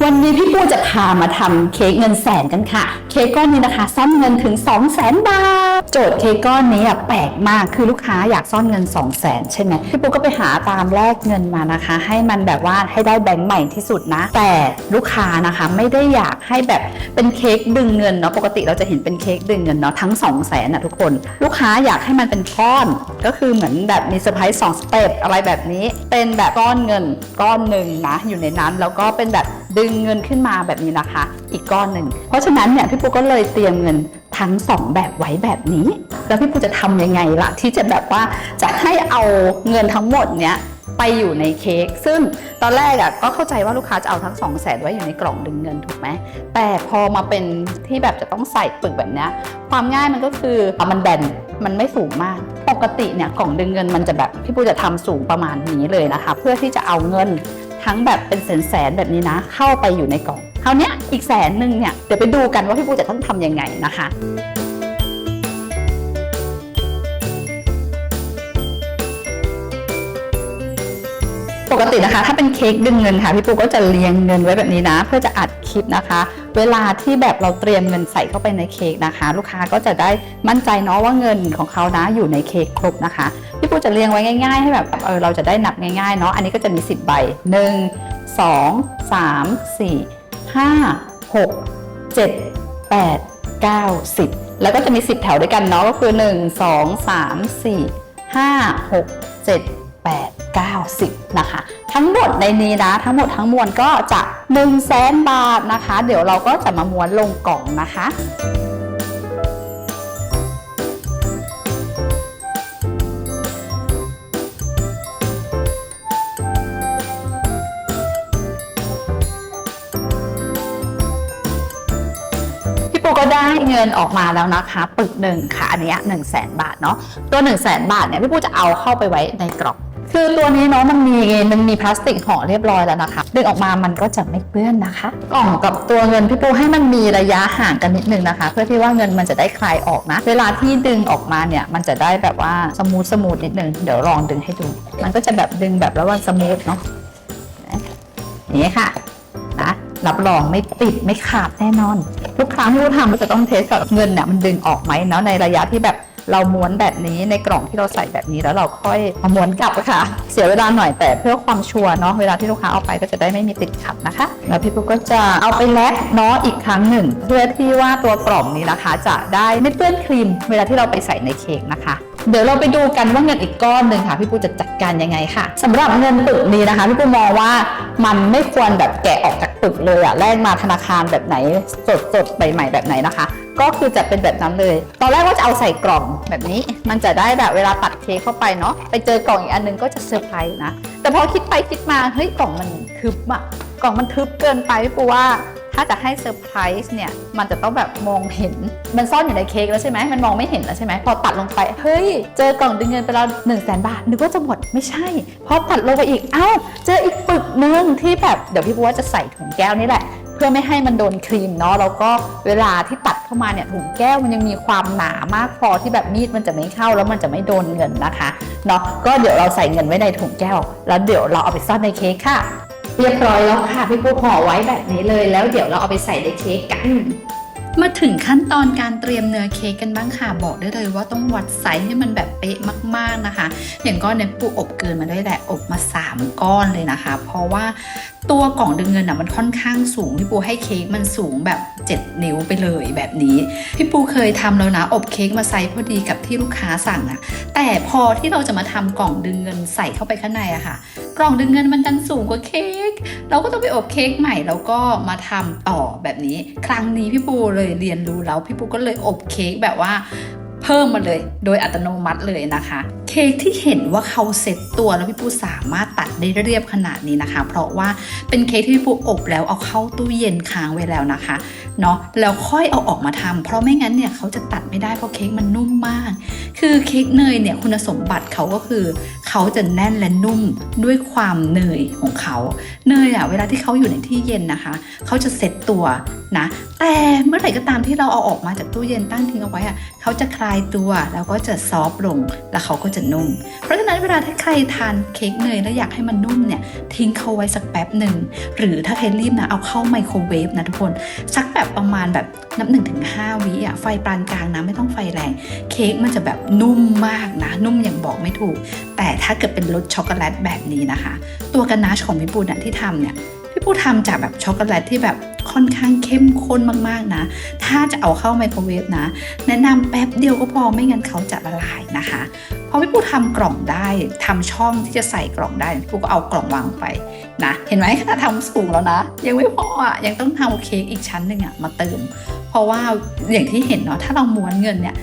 วันนี้พี่ปูจะพามาทำเค้กเงินแสนกันค่ะ เค้กก้อนนี้นะคะซ่อนเงินถึง 2 0 0แสนบาท โจทย์เค้กก้อนนี้อะแปลกมากคือลูกค้าอยากซ่อนเงิน 2 0 0แสนใช่ไหมพี่ปูก็ไปหาตามแลกเงินมานะคะ ให้มันแบบว่าให้ได้แบงค์ใหม่ที่สุดนะ แต่ลูกค้านะคะไม่ได้อยากให้แบบเป็นเค้กดึงเงินเนาะปกติเราจะเห็นเป็นเค้กดึงเงินเนาะทั้ง 2 0 0แสนนะทุกคน ลูกค้าอยากให้มันเป็นก้อน ก็คือเหมือนแบบมีเซอร์ไพรส์สองสเต็ปอะไรแบบนี้เป็นแบบก้อนเงินก้อนหนึ่งนะอยู่ในนั้นแล้วก็เป็นแบบดึึงเงินขึ้นมาแบบนี้นะคะ อีกก้อนหนึ่ง เพราะฉะนั้นเนี่ยพี่ปูก็เลยเตรียมเงินทั้งสองแบบไว้แบบนี้ แล้วพี่ปูจะทำยังไงล่ะ ที่จะแบบว่าจะให้เอาเงินทั้งหมดเนี้ยไปอยู่ในเค้กซึ่งตอนแรกอะ่ะก็เข้าใจว่าลูกค้าจะเอาทั้งสองแสนไว้อยู่ในกล่องดึงเงินถูกไหมแต่พอมาเป็นที่แบบจะต้องใส่ปึกแบบเนี้ยความง่ายมันก็คือมันแบนมันไม่สูงมาก ปกติเนี่ยกล่องดึงเงินมันจะแบบพี่ปูจะทำสูงประมาณนี้เลยนะคะ เพื่อที่จะเอาเงิน ทั้งแบบเป็นแสนๆแบบนี้นะ เข้าไปอยู่ในกล่องคราวนี้อีกแสนหนึ่งเนี่ยเดี๋ยวไปดูกันว่าพี่ปูจะต้องทำยังไงนะคะ ปกตินะคะ ถ้าเป็นเค้กดึงเงินค่ะพี่ปูก็จะเรียงเงินไว้แบบนี้นะ เพื่อจะอัดคลิปนะคะ เวลาที่แบบเราเตรียมเงินใส่เข้าไปในเค้กนะคะ ลูกค้าก็จะได้มั่นใจเนาะว่าเงินของเขานะอยู่ในเค้กครบนะคะพี่ปูจะเรียงไว้ง่าย ๆ ให้แบบเออเราจะได้นับง่ายๆเนาะอันนี้ก็จะมี 10 ใบ 1 2 3 4 5 6 7 8 9 10 แล้วก็จะมี 10 แถวด้วยกันเนาะก็คือ 1 2 3 4 5 6 7 8 90 นะคะ ทั้งหมดในนี้นะ ทั้งหมดทั้งมวลก็จะ1 0 0 0 0แสนบาทนะคะ เดี๋ยวเราก็จะมาม้วนลงกล่องนะคะพี่ปูก็ได้เงินออกมาแล้วนะคะปึกหนึ่งค่ะอันนี้หนึ่งแสนบาทเนาะตัว1นึ่งแสนบาทเนี่ยพี่ปูจะเอาเข้าไปไว้ในกล่อง คือตัวนี้เนาะมันมีมันมีพลาสติกห่อเรียบร้อยแล้วนะคะ ดึงออกมามันก็จะไม่เปื้อนนะคะ กล่องกับตัวเงินพี่ปูให้มันมีระยะห่างกันนิดนึงนะคะ เพื่อที่ว่าเงินมันจะได้คลายออกนะ เวลาที่ดึงออกมาเนี่ยมันจะได้แบบว่าสมูทสมูทนิดนึงเดี๋ยวลองดึงให้ดู มันก็จะแบบดึงแบบแล้วว่าสมูทเนาะอย่างนี้ค่ะนะรับรองไม่ติดไม่ขาดแน่นอน ทุกครั้งที่เราทำเราจะต้องเทสกับเงินเนี่ยมันดึงออกไหมเนาะในระยะที่แบบ เราม้วนแบบนี้ในกล่องที่เราใส่แบบนี้แล้วเราค่อยมาม้วนกลับค่ะ เสียเวลาหน่อยแต่เพื่อความชัวร์เนาะเวลาที่ลูกค้าเอาไปก็จะได้ไม่มีติดขัดนะคะ แล้วพี่ปุ๊กก็จะเอาไปแลกเนาะอีกครั้งหนึ่ง เพื่อที่ว่าตัวกล่องนี้นะคะ จะได้ไม่เปื้อนครีม เวลาที่เราไปใส่ในเค้กนะคะ เดี๋ยวเราไปดูกันว่าเงินอีกก้อนหนึ่งค่ะ พี่ปูจะจัดการยังไงค่ะสำหรับเงินปึกนี้นะคะ พี่ปูมองว่ามันไม่ควรแบบแกะออกจากปึกเลยอะแลกมาธนาคารแบบไหนสดสดๆใหม่ๆแบบไหนนะคะ ก็คือจะเป็นแบบนั้นเลย ตอนแรกว่าจะเอาใส่กล่องแบบนี้ มันจะได้แบบเวลาตัดเค้กเข้าไปเนาะไปเจอกล่องอีกอันหนึงก็จะเซอร์ไพรส์นะแต่พอคิดไปคิดมาเฮ้ยกล่องมันทึบอะกล่องมันทึบเกินไปพี่ปูว่า ถ้าจะให้เซอร์ไพรส์เนี่ย มันจะต้องแบบมองเห็น มันซ่อนอยู่ในเค้กแล้วใช่ไหม มันมองไม่เห็นแล้วใช่ไหม พอตัดลงไป เฮ้ย เจอกล่องดึงเงินไปแล้ว1นึ่งแสนบาท นึกว่าจะหมด ไม่ใช่ พอตัดลงไปอีก เอ้า เจออีกปึกนึงที่แบบ เดี๋ยวพี่บัวจะใส่ถุงแก้วนี่แหละ เพื่อไม่ให้มันโดนครีมเนาะ แล้วก็เวลาที่ตัดเข้ามาเนี่ย ถุงแก้วมันยังมีความหนามากพอที่แบบมีดมันจะไม่เข้าแล้วมันจะไม่โดนเงินนะคะ เนาะ ก็เดี๋ยวเราใส่เงินไว้ในถุงแก้ว แล้วเดี๋ยวเราเอาไปซ่อนในเค้กค่ะ เรียบร้อยแล้วค่ะพี่ปูห่อไว้แบบนี้เลย แล้วเดี๋ยวเราเอาไปใส่ในเค้กกัน มาถึงขั้นตอนการเตรียมเนื้อเค้กกันบ้างค่ะบอกได้เลยว่าต้องวัดไซส์ให้มันแบบเป๊ะมากๆนะคะ อย่างก้อนเนี่ยปูอบเกินมาด้วยแหละอบมา 3 ก้อนเลยนะคะ เพราะว่าตัวกล่องดึงเงินอะมันค่อนข้างสูงพี่ปูให้เค้กมันสูงแบบ7 นิ้วไปเลยแบบนี้ พี่ปูเคยทำแล้วนะ อบเค้กมาไซส์พอดีกับที่ลูกค้าสั่งอะแต่พอที่เราจะมาทำกล่องดึงเงินใส่เข้าไปข้างในอะค่ะ กล่องดึงเงินมันดันสูงกว่าเค้กเราก็ต้องไปอบเค้กใหม่แล้วก็มาทำต่อแบบนี้ ครั้งนี้พี่ปูเลยเรียนรู้แล้วพี่ปูก็เลยอบเค้กแบบว่าเพิ่มมาเลยโดยอัตโนมัติเลยนะคะ เค้กที่เห็นว่าเขาเซ็ตตัวแล้วพี่ปูสามารถตัดได้เรียบขนาดนี้นะคะ เพราะว่าเป็นเค้กที่พี่ปูอบแล้วเอาเข้าตู้เย็นค้างไว้แล้วนะคะ เนาะแล้วค่อยเอาออกมาทำเพราะไม่งั้นเนี่ยเขาจะตัดไม่ได้เพราะเค้กมันนุ่มมาก คือเค้กเนยเนี่ยคุณสมบัติเขาก็คือเขาจะแน่นและนุ่มด้วยความเนยของเขาเนยอะเวลาที่เขาอยู่ในที่เย็นนะคะเขาจะเซ็ตตัว นะแต่เมื่อไหร่ก็ตามที่เราเอาออกมาจากตู้เย็นตั้งทิ้งเอาไว้อะเขาจะคลายตัวแล้วก็จะซอฟลงแล้วเขาก็จะนุ่ม เพราะฉะนั้นเวลาถ้าใครทานเค้กเนยแล้วอยากให้มันนุ่มเนี่ยทิ้งเขาไว้สักแป๊บหนึ่งหรือถ้าใครรีบนะเอาเข้าไมโครเวฟนะทุกคนสักแบบประมาณแบบนับหนึ่งถึงห้าวิอะไฟปานกลางนะไม่ต้องไฟแรง เค้กมันจะแบบนุ่มมากนะ นุ่มอย่างบอกไม่ถูก แต่ถ้าเกิดเป็นรสช็อกโกแลตแบบนี้นะคะ ตัวกานาชของพี่ปูนที่ทำเนี่ย พี่ปูทำจากแบบช็อกโกแลตที่แบบค่อนข้างเข้มข้นมากๆนะ ถ้าจะเอาเข้าไมโครเวฟนะ แนะนำแป๊บเดียวก็พอไม่งั้นเขาจะละลายนะคะพอพี่ปูทำกล่องได้ทำช่องที่จะใส่กล่องได้พี่ปูก็เอากล่องวางไปนะ เห็นไหมขนาดทำสูงแล้วนะ ยังไม่พออะยังต้องทำเค้กอีกชั้นหนึ่งอะมาเติม เพราะว่าอย่างที่เห็นเนาะถ้าเราม้วนเงินเนี่ย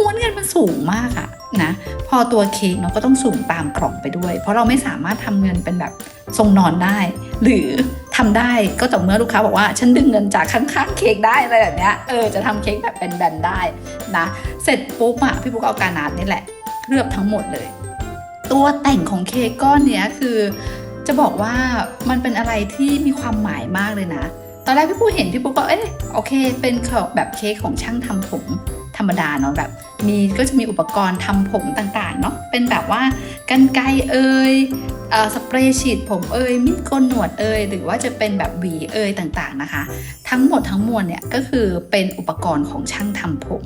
ม้วนเงินมันสูงมากอะนะพอตัวเค้กเนาะก็ต้องสูงตามกล่องไปด้วย เพราะเราไม่สามารถทำเงินเป็นแบบทรงนอนได้ หรือทำได้ก็ต่อเมื่อลูกค้าบอกว่าฉันดึงเงินจากข้างๆเค้กได้อะไรแบบเนี้ยเออจะทำเค้กแบบเป็นแบนๆได้นะเสร็จปุ๊บอะพี่ปุ๊กเอาการนาดนี่แหละเคลือบทั้งหมดเลย ตัวแต่งของเค้กก้อนเนี้ยคือ จะบอกว่ามันเป็นอะไรที่มีความหมายมากเลยนะตอนแรกพี่ปูเห็นพี่ปูก็เอ๊ะโอเค เป็นแบบเค้กของช่างทำผม ธรรมดาเนาะแบบมีก็จะมีอุปกรณ์ทำผมต่างๆเนาะเป็นแบบว่ากันไกเอ่ยเอ่อสเปรย์ฉีดผมเอ่ยมีดโกนหนวดเอ่ยหรือว่าจะเป็นแบบหวีเอ่ยต่างๆนะคะ ทั้งหมดทั้งมวลเนี่ยก็คือเป็นอุปกรณ์ของช่างทำผม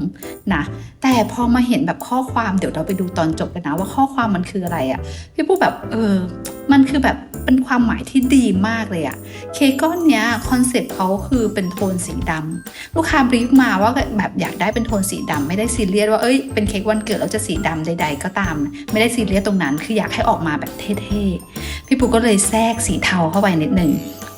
นะแต่พอมาเห็นแบบข้อความเดี๋ยวเราไปดูตอนจบกันนะว่าข้อความมันคืออะไรอะ่ะพี่ปูแบบเออมันคือแบบเป็นความหมายที่ดีมากเลยอะเคก้อนเนี้ยคอนเซ็ปต์เขาคือเป็นโทนสีดำลูกค้าบรีฟมาว่าแบบอยากได้เป็นโทนสีดำไม่ได้ซีเรียสว่าเอ้ยเป็นเค้กวันเกิดแล้วจะสีดำใด ๆ ก็ตาม ไม่ได้ซีเรียสตรงนั้น คืออยากให้ออกมาแบบเท่ๆพี่ปูก็เลยแทรกสีเทาเข้าไปนิดนึง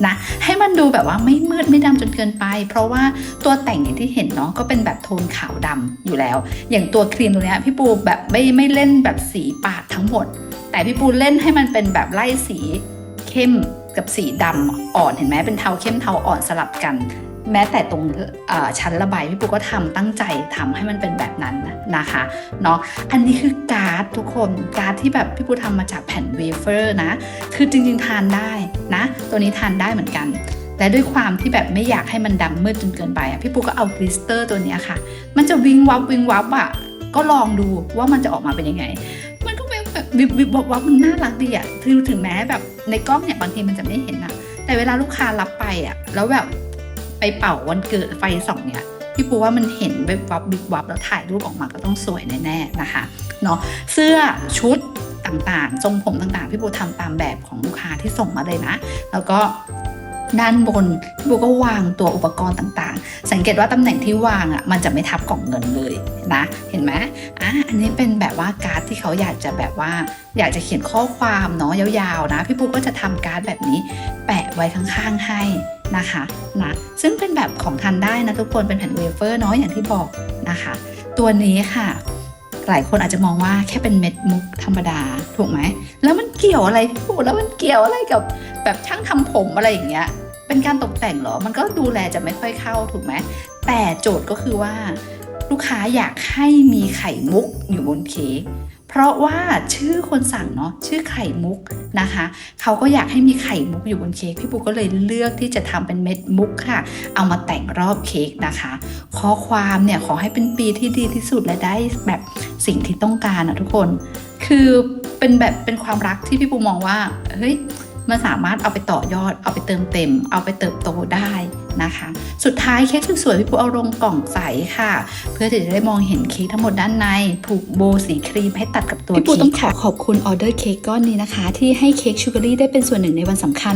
นะให้มันดูแบบว่าไม่มืดไม่ดำจนเกินไป เพราะว่าตัวแต่งอย่างที่เห็นเนาะก็เป็นแบบโทนขาวดำอยู่แล้ว อย่างตัวครีมตัวเนี้ยพี่ปูแบบไม่ไม่เล่นแบบสีปาดทั้งหมด แต่พี่ปูเล่นให้มันเป็นแบบไล่สีเข้มกับสีดำอ่อนเห็นไหมเป็นเทาเข้มเทาอ่อนสลับกัน แม้แต่ตรงชั้นระบายพี่ปูก็ทำตั้งใจทำให้มันเป็นแบบนั้นนะคะเนาะอันนี้คือการ์ดทุกคนการ์ดที่แบบพี่ปูทำมาจากแผ่นเวเฟอร์นะ คือจริงๆทานได้นะ ตัวนี้ทานได้เหมือนกันและด้วยความที่แบบไม่อยากให้มันดำมืดจนเกินไปอะพี่ปูก็เอากลิสเตอร์ตัวนี้ค่ะ มันจะวิงวับวิงวับอะก็ลองดูว่ามันจะออกมาเป็นยังไง มันก็เป็นแบบวิบวิบวับวับมันน่ารักดีอะคือถึงแม้แบบในกล้องเนี่ยบางทีมันจะไม่เห็นอะแต่เวลาลูกค้ารับไปอะแล้วแบบ ไปเป่าวันเกิดไฟส่องเนี่ยพี่ปูว่ามันเห็นวิบวับวิบวับแล้วถ่ายรูปออกมาก็ต้องสวยแน่ๆนะคะเนาะเสื้อชุดต่างๆ ทรงผมต่างๆ พี่ปูทำตามแบบของลูกค้าที่ส่งมาเลยนะ แล้วก็ด้านบนพี่ปูก็วางตัวอุปกรณ์ต่างๆ สังเกตว่าตำแหน่งที่วางอะมันจะไม่ทับกล่องเงินเลยนะ เห็นไหมอะอันนี้เป็นแบบว่าการ์ดที่เขาอยากจะแบบว่า อยากจะเขียนข้อความเนาะยาวๆนะ พี่ปูก็จะทำการ์ดแบบนี้ แปะไว้ข้างๆให้ นะคะนะซึ่งเป็นแบบของทานได้นะทุกคนเป็นแผ่นเวเฟอร์เนาะอย่างที่บอกนะคะ ตัวนี้ค่ะ หลายคนอาจจะมองว่าแค่เป็นเม็ดมุกธรรมดาถูกไหม แล้วมันเกี่ยวอะไรพี่ปูแล้วมันเกี่ยวอะไรกับแบบช่างทำผมอะไรอย่างเงี้ยเป็นการตกแต่งเหรอ มันก็ดูแลจะไม่ค่อยเข้าถูกไหม แต่โจทย์ก็คือว่า ลูกค้าอยากให้มีไข่มุกอยู่บนเค้ก ราะว่าชื่อคนสั่งเนาะชื่อไข่มุกนะคะ เขาก็อยากให้มีไข่มุกอยู่บนเค้กพี่ปูก็เลยเลือกที่จะทำเป็นเม็ดมุกค่ะ เอามาแต่งรอบเค้กนะคะ ข้อความเนี่ยขอให้เป็นปีที่ดีที่สุดและได้แบบสิ่งที่ต้องการอะทุกคน คือเป็นแบบเป็นความรักที่พี่ปูมองว่าเฮ้ยมันสามารถเอาไปต่อยอด เอาไปเติมเต็ม เอาไปเติบโตได้ นะคะ สุดท้ายเค้กสวยๆพี่ปูเอาลงกล่องใสค่ะ เพื่อที่จะได้มองเห็นเค้กทั้งหมดด้านในผูกโบว์สีครีมให้ตัดกับตัวพี่ปูเค้ต้องกขอขอบคุณออเดอร์เค้กก้อนนี้นะคะ ที่ให้เค้กชูการีได้เป็นส่วนหนึ่งในวันสำคัญ